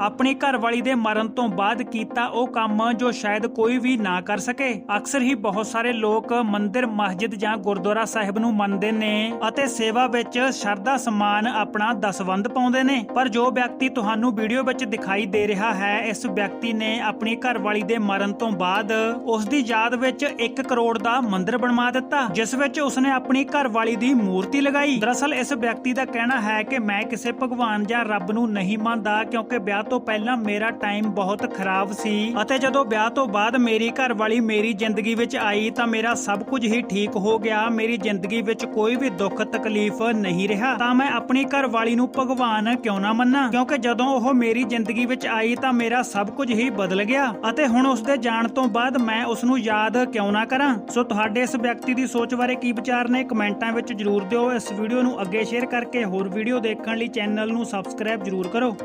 ਆਪਣੀ ਘਰਵਾਲੀ ਦੇ ਮਰਨ ਤੋਂ ਬਾਅਦ ਕੀਤਾ ਉਹ ਕੰਮ, ਜੋ ਸ਼ਾਇਦ ਕੋਈ ਵੀ ਨਾ ਕਰ ਸਕੇ। ਅਕਸਰ ਹੀ ਬਹੁਤ ਸਾਰੇ ਲੋਕ ਮੰਦਿਰ, ਮਸਜਿਦ ਜਾਂ ਗੁਰਦੁਆਰਾ ਸਾਹਿਬ ਨੂੰ ਮੰਨਦੇ ਨੇ ਅਤੇ ਸੇਵਾ ਵਿੱਚ ਸ਼ਰਧਾ ਸਮਾਨ ਆਪਣਾ ਦਸਵੰਧ ਪਾਉਂਦੇ ਨੇ। ਪਰ ਜੋ ਵਿਅਕਤੀ ਤੁਹਾਨੂੰ ਵੀਡੀਓ ਵਿੱਚ ਦਿਖਾਈ ਦੇ ਰਿਹਾ ਹੈ, ਇਸ ਵਿਅਕਤੀ ਨੇ ਆਪਣੀ ਘਰਵਾਲੀ ਦੇ ਮਰਨ ਤੋਂ ਬਾਅਦ ਉਸ ਦੀ ਯਾਦ ਵਿੱਚ 1 ਕਰੋੜ ਦਾ ਮੰਦਿਰ ਬਣਵਾ ਦਿੱਤਾ, ਜਿਸ ਵਿੱਚ ਉਸਨੇ ਆਪਣੀ ਘਰਵਾਲੀ ਦੀ ਮੂਰਤੀ ਲਗਾਈ। ਦਰਅਸਲ ਇਸ ਵਿਅਕਤੀ ਦਾ ਕਹਿਣਾ ਹੈ ਕਿ ਮੈਂ ਕਿਸੇ ਭਗਵਾਨ ਜਾਂ ਰੱਬ ਨੂੰ ਨਹੀਂ ਮੰਨਦਾ, ਕਿਉਂਕਿ ਵਿਆਹ ਤੋਂ ਪਹਿਲਾਂ ਮੇਰਾ ਟਾਈਮ ਬਹੁਤ ਖਰਾਬ ਸੀ ਅਤੇ ਜਦੋਂ ਵਿਆਹ ਤੋਂ ਬਾਅਦ ਮੇਰੀ ਘਰਵਾਲੀ ਮੇਰੀ ਜ਼ਿੰਦਗੀ ਵਿੱਚ ਆਈ ਤਾਂ ਮੇਰਾ ਸਭ ਕੁਝ ਹੀ ਠੀਕ ਹੋ ਗਿਆ। ਮੇਰੀ ਜ਼ਿੰਦਗੀ ਵਿੱਚ ਕੋਈ ਵੀ ਦੁੱਖ ਤਕਲੀਫ ਨਹੀਂ ਰਿਹਾ। ਤਾਂ ਮੈਂ ਆਪਣੀ ਘਰਵਾਲੀ ਨੂੰ ਭਗਵਾਨ ਕਿਉਂ ਨਾ ਮੰਨਾਂ? ਕਿਉਂਕਿ ਜਦੋਂ ਉਹ ਮੇਰੀ ਜ਼ਿੰਦਗੀ ਵਿੱਚ ਆਈ ਤਾਂ ਮੇਰਾ ਸਭ ਕੁਝ ਹੀ ਬਦਲ ਗਿਆ। ਅਤੇ ਹੁਣ ਉਸ ਦੇ ਜਾਣ ਤੋਂ ਬਾਅਦ ਮੈਂ ਉਸ ਨੂੰ ਯਾਦ ਕਿਉਂ ਨਾ ਕਰਾਂ? ਸੋ ਤੁਹਾਡੇ ਇਸ ਵਿਅਕਤੀ ਦੀ ਸੋਚ ਬਾਰੇ ਕੀ ਵਿਚਾਰ ਨੇ? ਕਮੈਂਟਾਂ ਵਿੱਚ ਜਰੂਰ ਦਿਓ। ਇਸ ਵੀਡੀਓ ਨੂੰ ਅੱਗੇ ਸ਼ੇਅਰ ਕਰਕੇ ਹੋਰ ਵੀਡੀਓ ਦੇਖਣ ਲਈ ਚੈਨਲ ਨੂੰ ਸਬਸਕ੍ਰਾਈਬ ਜਰੂਰ ਕਰੋ।